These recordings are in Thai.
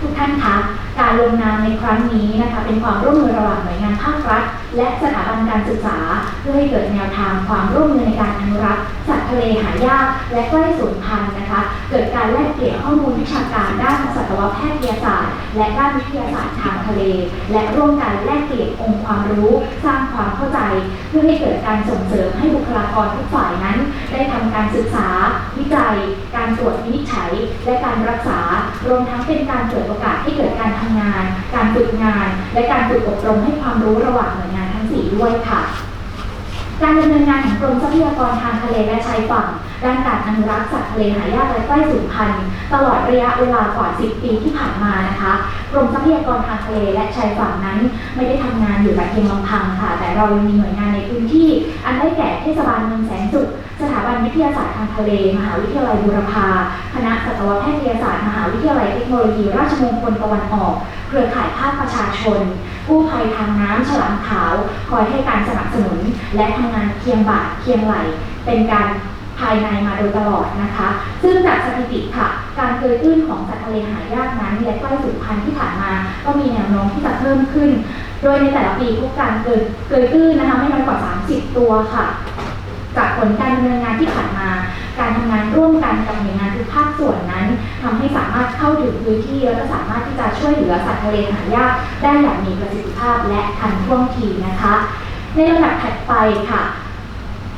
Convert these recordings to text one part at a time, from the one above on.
ทุกท่านคะ การลงนามในครั้งนี้นะคะเป็นความร่วมมือระหว่างหน่วยงานภาครัฐ และสถาบันการศึกษา เพื่อให้เกิดแนวทางความร่วมมือในการอนุรักษ์สัตว์ทะเลหายากและใกล้สูญพันธุ์นะคะ เกิดการแลกเปลี่ยนข้อมูลวิชาการด้านสัตวแพทยศาสตร์ และด้านวิทยาศาสตร์ทางทะเล และร่วมกันแลกเปลี่ยนองค์ความรู้ สร้างความเข้าใจ เพื่อให้เกิดการส่งเสริมให้บุคลากรทุกฝ่ายนั้น ได้ทำการศึกษา วิจัย การตรวจวินิจฉัย และการรักษารวมทั้งเป็นการเปิดโอกาสให้เกิดการทำงาน การฝึกงาน และการฝึกอบรมให้ความรู้ระหว่างหน่วยงานทั้งสี่ด้วยค่ะ การดำเนินงานของกรมทรัพยากรทางทะเลและชายฝั่งด้านการอนุรักษ์สัตว์ทะเลหายากและใกล้สูญพันธุ์ตลอดระยะเวลากว่า 10 ปีที่ผ่านมานะคะ กรมทรัพยากรทางทะเลและชายฝั่งนั้น ไม่ได้ทำงานอยู่แต่เพียงลำพังค่ะ แต่เรายังมีหน่วยงานในพื้นที่ อันได้แก่เทศบาลเมืองแสนสุข สถาบันวิทยาศาสตร์ทางทะเล มหาวิทยาลัยบูรพา คณะสัตวแพทยศาสตร์ มหาวิทยาลัยเทคโนโลยีราชมงคลตะวันออก เครือข่ายภาคประชาชนกู้ภัยทางน้ำฉลามขาว คอยให้การสนับสนุน และทำงานเคียงบ่าเคียงไหล เป็นการภายในมาโดยตลอดนะคะ ซึ่งจากสถิติค่ะ การเกยตื้นของสัตว์ทะเลหายากนั้นและใกล้สูญพันธุ์ที่ผ่านมา ก็มีแนวโน้มที่จะเพิ่มขึ้น โดยในแต่ละปีพบการเกิดเกยตื้นนะคะไม่น้อยกว่า 30 ตัวค่ะ ผลการดำเนินงานที่ผ่านมา การทำงานร่วมกันกับหน่วยงานทุกภาคส่วนนั้นทำให้สามารถเข้าถึงพื้นที่แล้วก็สามารถที่จะช่วยเหลือสัตว์ทะเลหายากได้อย่างมีประสิทธิภาพและทันท่วงทีนะคะ ในลำดับถัดไปค่ะ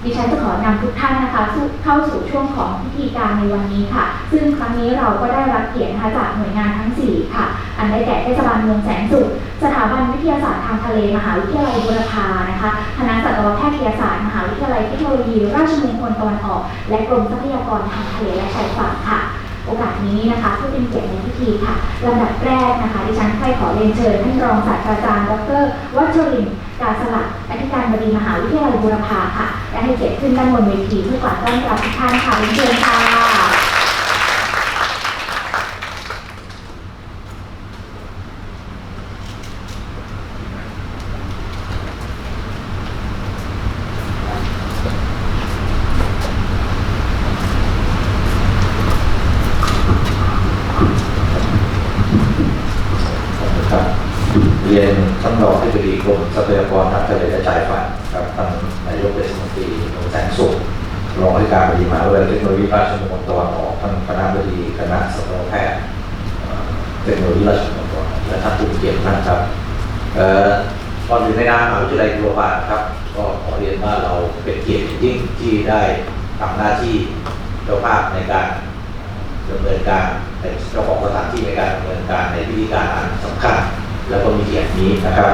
ดิฉันจะขอนำทุกท่านนะคะ เข้าสู่ช่วงของพิธีการในวันนี้ค่ะ ซึ่งครั้งนี้เราก็ได้รับเกียรตินะคะจากหน่วยงานทั้ง 4 ค่ะ อันได้แก่เทศบาลเมืองแสนสุข สถาบันวิทยาศาสตร์ทางทะเลมหาวิทยาลัยบูรพานะคะ คณะสัตวแพทยศาสตร์มหาวิทยาลัยเทคโนโลยี ราชมงคลตะวันออก และกรมทรัพยากรทางทะเลและชายฝั่งค่ะโอกาสนี้นะคะผู้เป็นเกียรติในพิธีค่ะลำดับแรกนะคะ ดิฉันใครขอเรียนเชิญท่านรองศาสตราจารย์ ดร วัชรินทร์กาสลักอธิการบดีมหาวิทยาลัยบูรพาค่ะ และให้เกียรติขึ้นด้านบนเวทีเพื่อกล่าวต้อนรับทุกท่านค่ะเรียนเชิญค่ะ ครับเรียนท่านรองที่ปดีกรมทรัพยากรทางทะเลและชายฝั่งครับท่านนายกเทศมนตรีหนองแสงสุขรองอธิการบดีมหาวิทยาลัยเทคโนโลยีราชมงคล ตะวันออกท่านคณะบดีคณะสัตวแพทย์เอ่อเทคโนโลยีราชมงคลตะวันออกและท่านผู้เกียรติท่านครับเอ่อก่อนอื่ในนามมหาวิทยาลัยบูรพาครับ ก็ขอเรียนว่าเราเป็นเกียรติยิ่งที่ได้ทำหน้าที่เจ้าภาพในการดำเนินการเป็นเจ้าของสถานที่ในการดำเนินการในพิธีการอันสำคัญแล้วก็มีเกียรตินี้นะครับ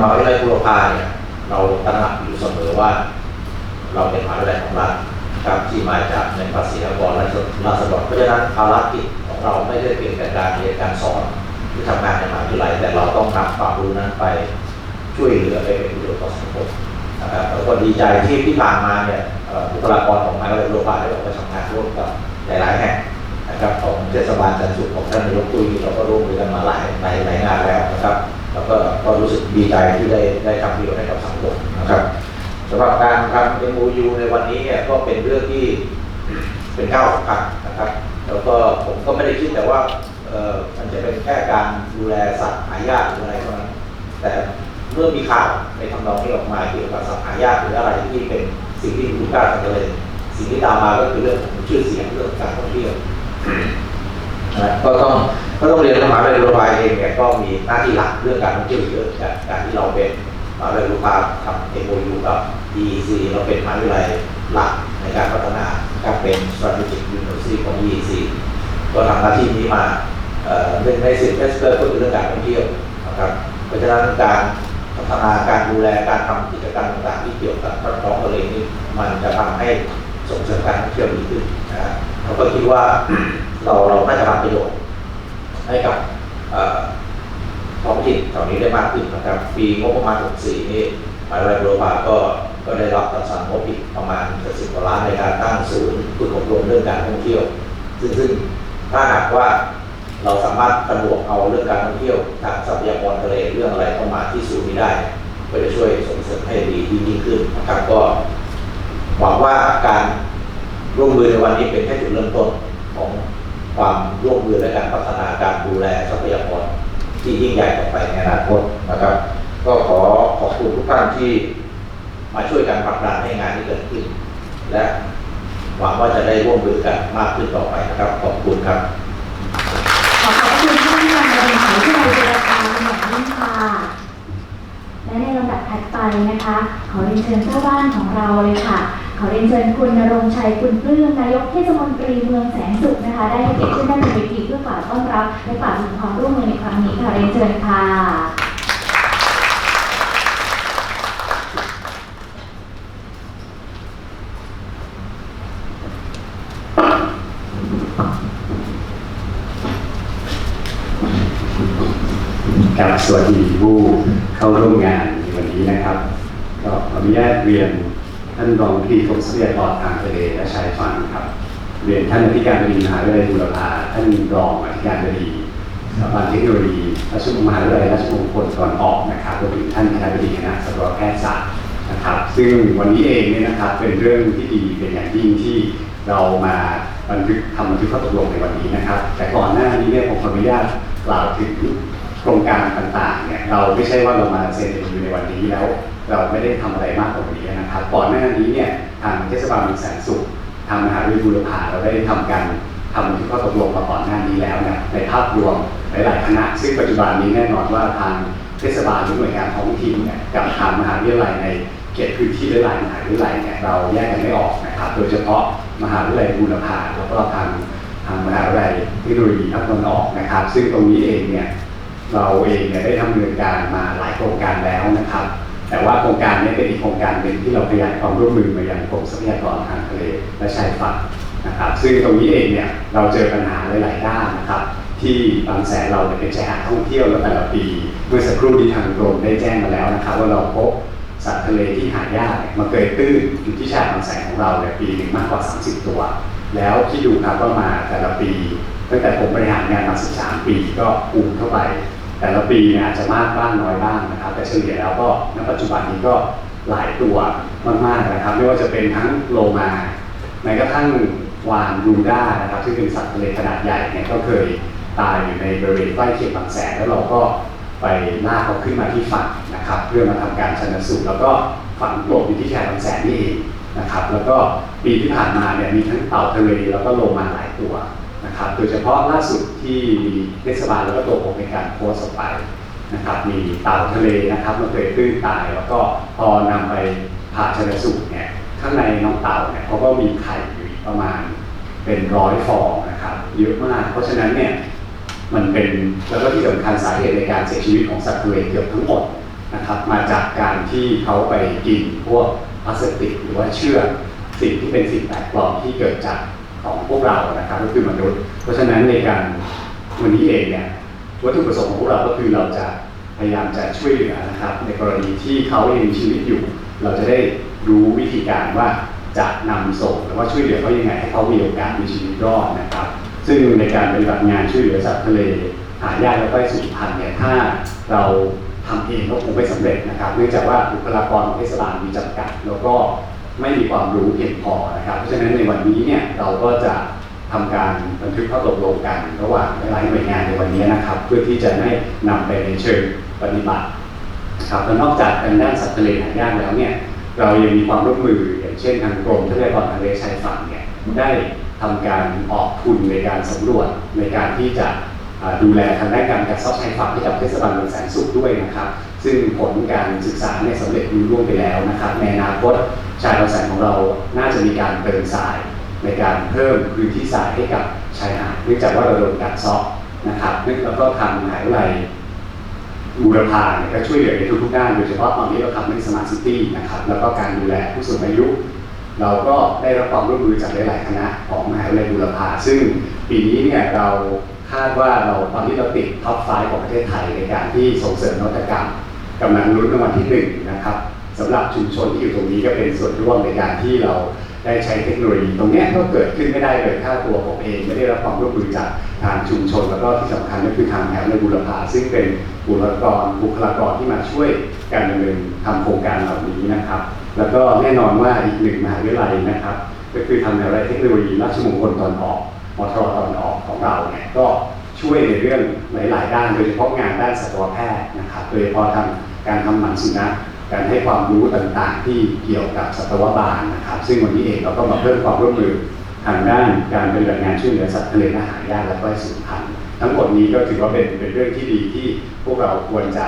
มหาวิทยาลัยบุรพาเนี่ยเราตระหนักอยู่เสมอว่า เราเป็นมหาวิทยาลัยของรัฐ ครับที่มาจากเงินภาษีอากรและราษฎรเพราะฉะนั้นภารกิจของเราไม่ได้เพียงแต่การเรียนการสอนหรือทำงานในมหาวิทยาลัยแต่เราต้องนำความรู้นั้นไปช่วยเหลือไปเป็นประโยชน์ต่อสังคมนะครับแล้วก็ดีใจที่ที่ผ่านมาเนี่ยบุคลากรของมหาวิทยาลัยบุรพาได้ออกไปทำงานร่วมกับหลายๆแห่งนะครับของเทศบาลจันทร์สุขของท่านนายกตุ้ยเราก็ร่วมมือกันมาหลายหลายหลายงานแล้วนะครับแล้วก็ก็รู้สึกดีใจที่ได้ได้ทำประโยชน์ให้กับสังคมนะครับ สำหรับการทำ MOU ในวันนี้เนี่ยก็เป็นเรื่องที่เป็นก้าวสำคัญนะครับ แล้วก็ผมก็ไม่ได้คิดแต่ว่ามันจะเป็นแค่การดูแลสัตว์หายากหรืออะไรเท่านั้นแต่เมื่อมีข่าวในทำนองนี้ออกมาเกี่ยวกับสัตว์หายากหรืออะไรที่เป็นสิ่งที่มีคุณค่าทางทะเลสิ่งที่ตามมาก็คือเรื่องของชื่อเสียงเรื่องการท่องเที่ยวก็ต้องก็ต้องเรียนมหาวิทยาลัยบุรพาเองเนี่ยก็มีหน้าที่หลักเรื่องการท่องเที่ยวเยอะจากการที่เราเป็นมหาวิทยาลัยบุรพาทำ MOU กับ EEC เราเป็นมหาวิทยาลัยหลักในการพัฒนาการเป็น strategic university ของ EEC ก็ทำหน้าที่นี้มาเอ่อหนึ่งในสิบเอสเปอร์ก็คือเรื่องการท่องเที่ยวนะครับเพราะฉะนั้นการพัฒนาการดูแลการทำกิจกรรมต่างๆที่เกี่ยวกับท้องทะเลนี่มันจะทำให้ส่งเสริมการท่องเที่ยวดีขึ้นนะฮะเราก็คิดว่าเราเราน่าจะทำประโยชน์ให้กับท้องถิ่นแถวนี้ได้มากขึ้นนะครับ ปีงบประมาณ 64 นี่มหาวิทยาลัยบุรพาก็ ก็ได้รับจัดสรรงบอีกประมาณ70กว่าล้านในการตั้งศูนย์ฝึกอบรมเรื่องการท่องเที่ยว ซึ่งซึ่งถ้าหากว่าเราสามารถผนวกเอาเรื่องการท่องเที่ยวทางทรัพยากรทะเลเรื่องอะไรเข้ามาที่ศูนย์นี้ได้ ก็จะช่วยส่งเสริมให้ดียิ่งขึ้นนะครับก็หวังว่าการร่วมมือในวันนี้เป็นแค่จุดเริ่มต้นของความร่วมมือและการพัฒนาการดูแลทรัพยากรที่ยิ่งใหญ่ต่อไปในอนาคตนะครับ ก็ขอขอบคุณทุกท่านที่ มาช่วยกันผลักดันให้งานนี้เกิดขึ้น และหวังว่าจะได้ร่วมมือกันมากขึ้นต่อไปนะครับ ขอบคุณครับ ขอขอบคุณท่านรองประธานมหาวิทยาลัยจุฬาภรณ์เป็นอย่างยิ่งค่ะและในลำดับถัดไปนะคะ ขอเรียนเชิญเจ้าบ้านของเราเลยค่ะ ขอเรียนเชิญคุณนรงชัยคุณปลื้มนายกเทศมนตรีเมืองแสนสุขนะคะ ได้ให้เกียรติขึ้นด้านบนเวทีเพื่อกล่าวต้อนรับและกล่าวถึงความร่วมมือในครั้งนี้ค่ะเรียนเชิญค่ะ กับ สวัสดีผู้เข้าร่วมงานในวันนี้นะครับ ก็ขออนุญาตเรียนท่านรองที่กรมทรัพยากรทางทะเลและชายฝั่งครับ เรียนท่านอธิการบดีมหาวิทยาลัยบูรพาท่านรองอธิการบดีสถาบันเทคโนโลยีราชมหาวิทยาลัยราชมงคลตอนออกนะครับรวมถึงท่านคณะบดีคณะสัตวแพทยศาสตร์นะครับ ซึ่งวันนี้เองเนี่ยนะครับเป็นเรื่องที่ดีเป็นอย่างยิ่งที่เรามาบันทึกทำบันทึกข้อตกลงในวันนี้นะครับ แต่ก่อนหน้านี้เนี่ยผมขออนุญาตกล่าวถึง โครงการต่างๆเนี่ยเราไม่ใช่ว่าเรามาเซ็นเอ็นในวันนี้แล้ว เราไม่ได้ทำอะไรมากกว่านี้นะครับก่อนหน้านี้เนี่ยทางเทศบาลเมืองแสนสุขทางมหาวิทยาลัยบูรพาเราได้ทำการทำทึกข้อตกลงมาก่อนหน้านี้แล้วเนี่ยในภาพรวมหลายๆคณะซึ่งปัจจุบันนี้แน่นอนว่าทางเทศบาลหรือหน่วยงานท้องถิ่นเนี่ยกับทางมหาวิทยาลัยในเขตพื้นที่หลายๆมหาวิทยาลัยเนี่ยเราแยกกันไม่ออกนะครับโดยเฉพาะมหาวิทยาลัยบูรพาแล้วก็ทางทางมหาวิทยาลัยเทคโนโลยีภาคตะวันออกนะครับ ซึ่งตรงนี้เองเนี่ย เราเองเนี่ยได้ทำดำเนินการมาหลายโครงการแล้วนะครับ แต่ว่าโครงการนี้เป็นอีกโครงการหนึ่งที่เราขยายความร่วมมือมายังกรมทรัพยากรทางทะเลและชายฝั่งนะครับ ซึ่งตรงนี้เองเนี่ยเราเจอปัญหาหลาย ๆ ด้านนะครับที่บางแสนเราเนี่ยเป็นชายหาดท่องเที่ยวแล้วแต่ละปี เมื่อสักครู่ที่ทางกรมได้แจ้งมาแล้วนะครับ ว่าเราพบสัตว์ทะเลที่หายากมาเกยตื้นอยู่ที่ชายบางแสนของเราเนี่ยปีหนึ่งมากกว่า 30 ตัว แล้วที่ดูครับว่ามาแต่ละปี ตั้งแต่ผมบริหารงานมา 13 ปีก็ปูมเข้าไป แต่ละปีเนี่ยอาจจะมากบ้างน้อยบ้างนะครับ แต่เฉลี่ยแล้วก็ณปัจจุบันนี้ก็หลายตัวมากๆนะครับ ไม่ว่าจะเป็นทั้งโลมาแม้กระทั่งวานบรูด้านะครับซึ่งเป็นสัตว์ทะเลขนาดใหญ่เนี่ยก็เคยตายอยู่ในบริเวณใกล้เคียงบางแสนแล้วเราก็ไปลากเขาขึ้นมาที่ฝั่งนะครับ เพื่อมาทำการชันสูตรแล้วก็ฝังกลบอยู่ที่ชายบางแสนนี่เองนะครับ แล้วก็ปีที่ผ่านมาเนี่ยมีทั้งเต่าทะเลแล้วก็โลมาหลายตัว นะครับโดยเฉพาะล่าสุดที่มีเทศบาลแล้วก็ตัวผมในการโพสต์ออกไปนะครับมีเต่าทะเลนะครับมันเคยตื้นตายแล้วก็พอนำไปผ่าชนสูตรเนี่ยข้างในน้องเต่าเนี่ยเขาก็มีไข่อยู่ประมาณเป็นร้อยฟองนะครับเยอะมากเพราะฉะนั้นเนี่ยมันเป็นแล้วก็ที่สำคัญสาเหตุในการเสียชีวิตของสัตว์ทะเลเกือบทั้งหมดนะครับมาจากการที่เขาไปกินพวกพลาสติกหรือว่าเชือกสิ่งที่เป็นสิ่งแปลกปลอมที่เกิดจาก ของพวกเรานะครับก็คือมนุษย์ เพราะฉะนั้นในการวันนี้เองเนี่ยวัตถุประสงค์ของพวกเราก็คือเราจะพยายามจะช่วยเหลือนะครับ ในกรณีที่เขายังมีชีวิตอยู่ เราจะได้รู้วิธีการว่าจะนำส่งหรือว่าช่วยเหลือเขายังไงให้เขามีโอกาสมีชีวิตรอดนะครับ ซึ่งในการปฏิบัติงานช่วยเหลือสัตว์ทะเลหายากและใกล้สูญพันธุ์เนี่ยถ้าเราทำเองก็คงไม่สำเร็จนะครับ เนื่องจากว่าบุคลากรของเทศบาลมีจำกัด แล้วก็ ไม่มีความรู้เพียงพอนะครับ เพราะฉะนั้นในวันนี้เนี่ยเราก็จะทำการบันทึกข้อตกลงกัน ระหว่างหลายหน่วยงานในวันนี้นะครับ เพื่อที่จะได้นำไปในเชิงปฏิบัติครับและนอกจากทางด้านสัตว์ทะเลหายากแล้วเนี่ยเรายังมีความร่วมมืออย่างเช่นทางกรมทรัพยากรทางทะเลชายฝั่งเนี่ยได้ทำการออกทุนในการสำรวจในการที่จะดูแลทางด้านการกัดเซาะชายฝั่งให้กับเทศบาลเมืองแสนสุขด้วยนะครับ ซึ่งผลการศึกษาเนี่ยสำเร็จรุ่ร่วงไปแล้วนะครับในอนาคตชายบางแสนของเราน่าจะมีการเติมทรายในการเพิ่มพื้นที่ทรายให้กับชายหาดเนื่องจากว่าเราโดนกัดเซาะนะครับแล้วก็ทางมหาวิทยาลัยบูรพาเนี่ยก็ช่วยเหลือในทุกๆด้านโดยเฉพาะตอนนี้เราทำในสมาร์ทซิตี้นะครับแล้วก็การดูแลผู้สูงอายุ เราก็ได้รับความร่วมมือจากหลายๆคณะของมหาวิทยาลัยบูรพาซึ่งปีนี้เนี่ยเราคาดว่าเราตอนที่เราติดท็อปไฟของประเทศไทยในการที่ส่งเสริมนวัตกรรม กำลังลุ้นรางวัลที่หนึ่งนะครับสำหรับชุมชนที่อยู่ตรงนี้ก็เป็นส่วนร่วมในการที่เราได้ใช้เทคโนโลยีตรงนี้ก็เกิดขึ้นไม่ได้เลยถ้าตัวผมเองไม่ได้รับความร่วมมือจากทางชุมชน แล้วก็ที่สำคัญก็คือทางแถวในบูรพาซึ่งเป็นบุคลากรบุคลากรที่มาช่วยการดำเนินทำโครงการเหล่านี้นะครับ แล้วก็แน่นอนว่าอีกหนึ่งมหาวิทยาลัยนะครับ ก็คือทำในวิทยาลัยเทคโนโลยีราชมงคลตอนออกมทรตอนออกของเราเนี่ยก็ช่วยในเรื่องหลาย ๆ ด้านโดยเฉพาะงานด้านสัตวแพทย์นะครับโดยเฉพาะทาง การทำหมันสุนัขการให้ความรู้ต่างๆ ที่เกี่ยวกับสัตวบาลนะครับ ซึ่งวันนี้เองเราก็มาเพิ่มความร่วมมือทางด้านการปฏิบัติงานช่วยเหลือสัตว์ทะเลและหายากและใกล้สูญพันธุ์ทั้งหมดนี้ก็ถือว่าเป็นเป็นเรื่องที่ดีที่พวกเราควรจะ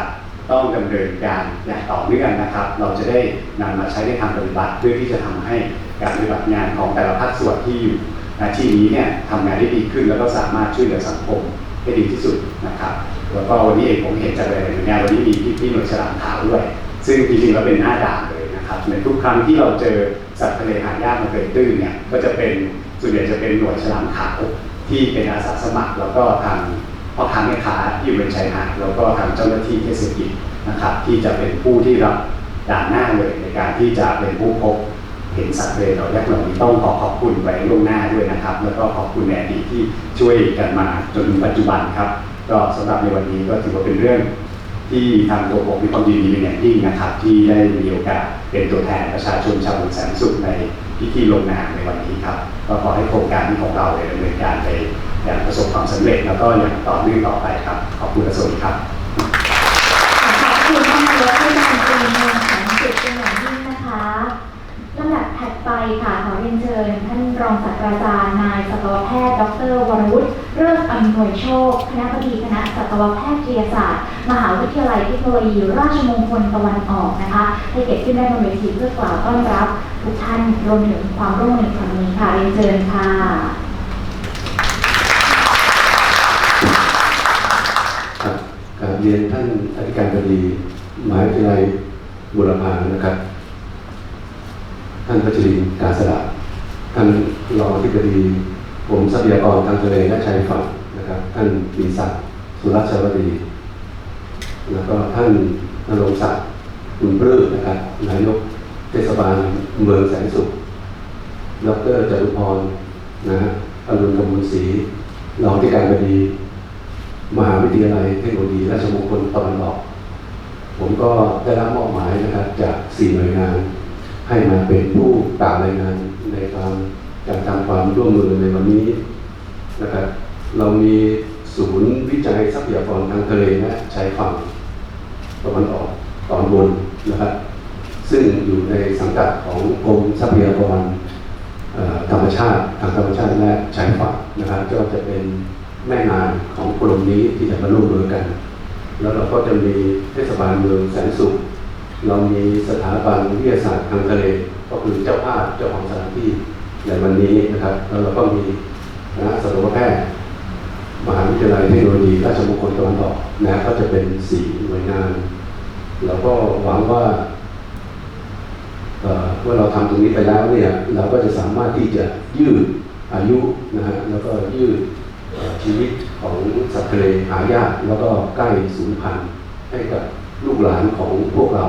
ต้องดำเนินการอย่างต่อเนื่องนะครับ เราจะได้นำมาใช้ในทางปฏิบัติเพื่อที่จะทำให้การปฏิบัติงานของแต่ละภาคส่วนที่อยู่ณที่นี้เนี่ยทำงานได้ดีขึ้นแล้วก็สามารถช่วยเหลือสังคมให้ดีที่สุดนะครับ แล้วก็วันนี้เองผมเห็นจากรายงานวันนี้มีพี่พี่หน่วยฉลามขาวด้วย ซึ่งจริงๆแล้วเป็นหน้าด่านเลยนะครับในทุกครั้งที่เราเจอสัตว์ทะเลหายากมาเกยตื้นเนี่ยก็จะเป็นส่วนใหญ่จะเป็นหน่วยฉลามขาวที่เป็นอาสาสมัคร แล้วก็ทางพ่อค้าแม่ค้าที่อยู่บนชายหาดแล้วก็ทางเจ้าหน้าที่เทศกิจนะครับ ที่จะเป็นผู้ที่รับด่านหน้าเลยในการที่จะเป็นผู้พบเห็นสัตว์ทะเลเราแยกเหล่านี้ต้องขอขอบคุณไว้ล่วงหน้าด้วยนะครับ แล้วก็ขอบคุณในอดีที่ช่วยกันมาจนถึงปัจจุบันครับ ก็สำหรับในวันนี้ก็ถือว่าเป็นเรื่องที่ทางตัวผมมีความยินดีเป็นอย่างยิ่งนะครับ ที่ได้มีโอกาสเป็นตัวแทนประชาชนชาวบุญแสนสุขในพิธีลงนามในวันนี้ครับก็ขอให้โครงการที่ของเราดำเนินการไปอย่างประสบความสำเร็จ แล้วก็อย่างต่อเนื่องต่อไปครับขอบคุณและสวัสดีครับ ขอบคุณท่านนายกที่การเป็นเมืองแสนสุขเป็นอย่างยิ่งนะคะลำดับถัดไปค่ะขอเรียนเชิญ ท่านร องศาสตราจารย์นายสัตวแพทย์ ดรวรวุฒิเริกอำนวยโชค คณะบดีคณะสัตวแพทยศาสตร์ มหาวิทยาลัยเทคโนโลยีราชมงคลตะวันออกนะคะให้เกียรติขึ้นได้บนเวทีเพื่อกล่าวต้อนรับทุกท่านรวมถึงความร่วมมือในครั้งนี้ค่ะเรียนเชิญค่ะครับกาบเรียนท่านอธิการบดีมหาวิทยาลัยบุรพานะครับ ท่านพัชรินทร์กาสระ ท่านรองอธิบดีกรมทรัพยากรทางทะเลและชายฝั่งนะครับ ท่านปีศักดิ์สุรชวดี แล้วก็ท่านนรงศักดิ์คุณปลื้มนะครับนายกเทศบาลเมืองแสนสุขดรจตุพรนะฮะอรุณกมลศรีรองที่การบดี มหาวิทยาลัยเทคโนโลยีราชมงคลตะวันออก ผมก็ได้รับมอบหมายนะครับจากสี่หน่วยงาน ให้มาเป็นผู้กล่าวรายงานในการการทำความร่วมมือในวันนี้นะครับเรามีศูนย์วิจัยทรัพยากรทางทะเลและชายฝั่งตะวันออกตอนบนนะครับซึ่งอยู่ในสังกัดของกรมทรัพยากรธรรมชาติทางธรรมชาติและชายฝั่งนะครับก็จะเป็นแม่งานของกลุ่มนี้ที่จะมาร่วมมือกัน แล้วเราก็จะมีเทศบาลเมืองแสนสุข เรามีสถาบันวิทยาศาสตร์ทางทะเล ก็คือเจ้าภาพเจ้าของสถานที่ในวันนี้นะครับ แล้วเราก็มีคณะสัตวแพทย์มหาวิทยาลัยเทคโนโลยีราชมงคลตะวันออกนะก็จะเป็นสี่หน่วยงาน แล้วก็หวังว่าเอ่อเมื่อเราทำตรงนี้ไปแล้วเนี่ยเราก็จะสามารถที่จะยืดอายุนะฮะแล้วก็ยืดชีวิตของสัตว์ทะเลหายากแล้วก็ใกล้สูญพันธุ์ให้กับลูกหลานของพวกเรา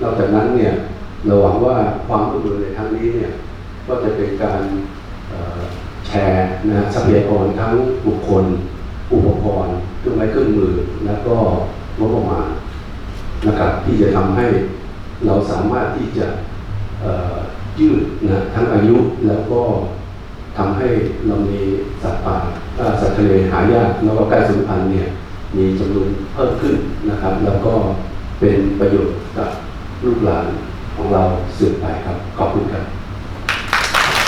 นอกจากนั้นเนี่ยเราหวังว่าความร่วมมือในครั้งนี้เนี่ยก็จะเป็นการแชร์นะฮะทรัพยากรทั้งบุคคล อุปกรณ์เครื่องไม้เครื่องมือ แล้วก็งบประมาณนะครับที่จะทำให้เราสามารถที่จะยืดนะทั้งอายุแล้วก็ทำให้เรามีสัตว์ป่าสัตว์ทะเลหายากแล้วก็ใกล้สูญพันธุ์เนี่ยมีจำนวนเพิ่มขึ้นนะครับ แล้วก็เป็นประโยชน์กับ ลูกหลานของเราสืบไปครับ ขอบคุณครับ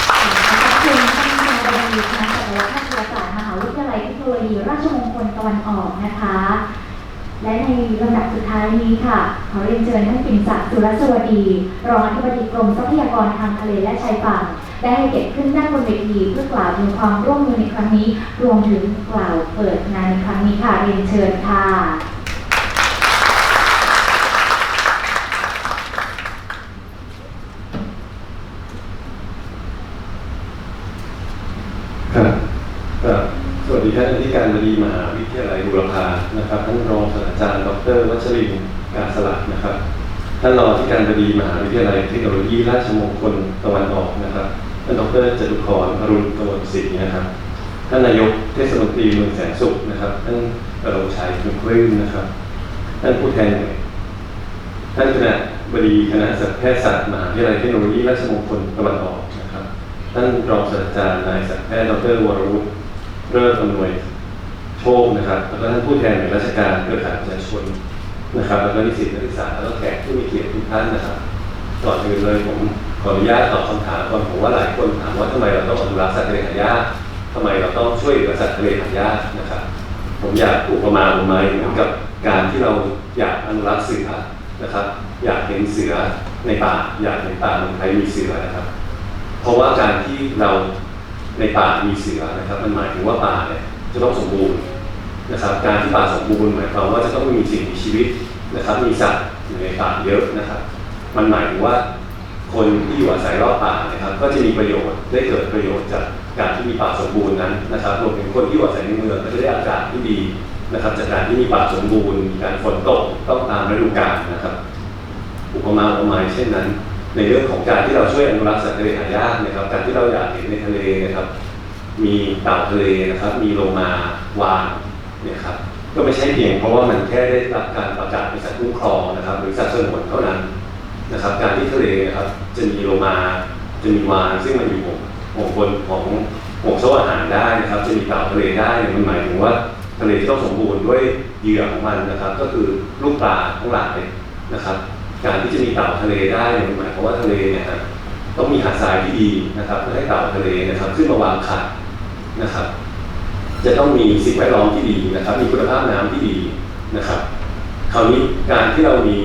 ขอบคุณท่านนายบดีคณะสัตวแพทยศาสตร์มหาวิทยาลัยเทคโนโลยีราชมงคลตะวันออกนะคะ และในลำดับสุดท้ายนี้ค่ะ ขอเรียนเชิญท่านปิ่นศักดิ์สุรสวัสดี รองอธิบดีกรมทรัพยากรทางทะเลและชายฝั่งได้เกียรติขึ้นนั่งบนเวทีเพื่อกล่าวถึงความร่วมมือในครั้งนี้ รวมถึงกล่าวเปิดงานในครั้งนี้ค่ะเรียนเชิญค่ะ ครับครับสวัสดีท่านอธิกา รบดีมหาวิทยาลัยบูรพานะครับท่านรองศาสตราจารย์ดรวัชรินทร์กาสลักนะครับท่านรองอธิการบดีมหาวิทยาลัยเทคโนโลยีราชมงคลตะวันออกนะครับท่านดรจตุพรอรุณกมลศรีนะครับท่านนายกเทศมนตรีเมืองแสนสุขนะครับท่านอรชัยคุณคลื่นนะครับท่านผู้แทนหน่วยท่านคณะบดีคณะสัตวแพทยศาสตร์มหาวิทยาลัยเทคโนโลยีราชมงคลตะวันออกนะครับท่านรองศาสตราจารย์นายสัตวแพทย์ดรวรวุฒิเริ่มอำนวย โชคนะครับ แล้วก็ท่านผู้แทนราชการเครือข่ายประชาชนนะครับ แล้วก็นิสิตนักศึกษาแล้วก็แขกผู้มีเกียรติทุกท่านนะครับก่อนอื่นเลยผมขออนุญาตตอบคำถามก่อนผมว่าหลายคนถามว่าทำไมเราต้องอนุรักษ์สัตว์ทะเลหายากทำไมเราต้องช่วยเหลือสัตว์ทะเลหายากนะครับ ผมอยากอุปมาอุปไมยเหมือนกับการที่เราอยากอนุรักษ์เสือนะครับ อยากเห็นเสือในป่าอยากเห็นป่าเมืองไทยมีเสือนะครับ เพราะว่าการที่เราในป่ามีเสือนะครับ มันหมายถึงว่าป่าเนี่ยจะต้องสมบูรณ์ นะครับการที่ป่าสมบูรณ์หมายความว่าจะต้องมีสิ่งมีชีวิตนะครับมีสัตว์อยู่ในป่าเยอะนะครับ มันหมายถึงว่าคนที่อยู่อาศัยรอบป่านะครับ ก็จะมีประโยชน์ได้เกิดประโยชน์จากการที่มีป่าสมบูรณ์นั้นนะครับรวมถึงคนที่อยู่อาศัยในเมืองก็จะได้อากาศที่ดีนะครับ จากการที่มีป่าสมบูรณ์มีการฝนตกต้องตามฤดูกาลนะครับอุปมาอุปไมยเช่นนั้น ในเรื่องของการที่เราช่วยอนุรักษ์สัตว์ทะเลหายากนะครับ การที่เราอยากเห็นในทะเลนะครับ มีเต่าทะเลนะครับ มีโลมาวาน นี่ยครับก็ไม่ใช่เพียงเพราะว่ามันแค่ได้รับการประกาศเป็นสัตว์คุ้มครองนะครับ หรือสัตว์สงวนเท่านั้นนะครับ การที่ทะเลนะครับจะมีโลมาจะมีวานซึ่งมันอยู่ห่วงบนของห่วงโซ่อาหารได้นะครับ จะมีเต่าทะเลได้นี่มันหมายถึงว่าทะเลที่ต้องสมบูรณ์ด้วยเหยื่อของมันนะครับ ก็คือลูกปลาทั้งหลายนะครับ การที่จะมีเต่าทะเลได้นี่มันหมายความว่าทะเลเนี่ยครับต้องมีหาดทรายที่ดีนะครับเพื่อให้เต่าทะเลนะครับ ขึ้นมาวางไข่นะครับ จะต้องมีสิ่งแวดล้อมที่ดีนะครับ มีคุณภาพน้ำที่ดีนะครับ คราวนี้การที่เรามี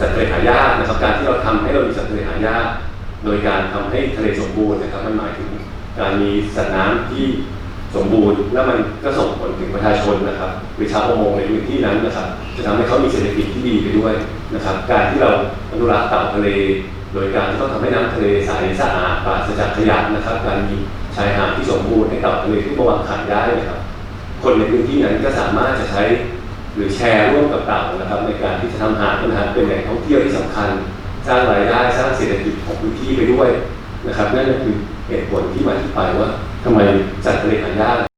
สัตว์ทะเลหายากนะครับ การที่เราทำให้เรามีสัตว์ทะเลหายากโดยการทำให้ทะเลสมบูรณ์นะครับ มันหมายถึงการมีสัตว์น้ำที่สมบูรณ์ และมันก็ส่งผลถึงประชาชนนะครับหรือชาวประมงในพื้นที่นั้นนะครับ จะทำให้เขามีเศรษฐกิจที่ดีไปด้วยนะครับ การที่เราอนุรักษ์เต่าทะเล โดยการที่ต้องทำให้น้ำทะเลใสสะอาดปราศจากขยะนะครับ การมี ชายหาดที่สมบูรณ์ให้เต่าทะเลที่มาวางไข่ได้นะครับ คนในพื้นที่นั้นก็สามารถจะใช้หรือแชร์ร่วมกับเต่านะครับ ในการที่จะทำหาดเป็นหาเป็นแหล่งท่องเที่ยวที่สำคัญ สร้างรายได้สร้างเศรษฐกิจของพื้นที่ไปด้วยนะครับ นั่นก็คือเหตุผลที่มาที่ไปว่าทำไมจัดทะเลหายาก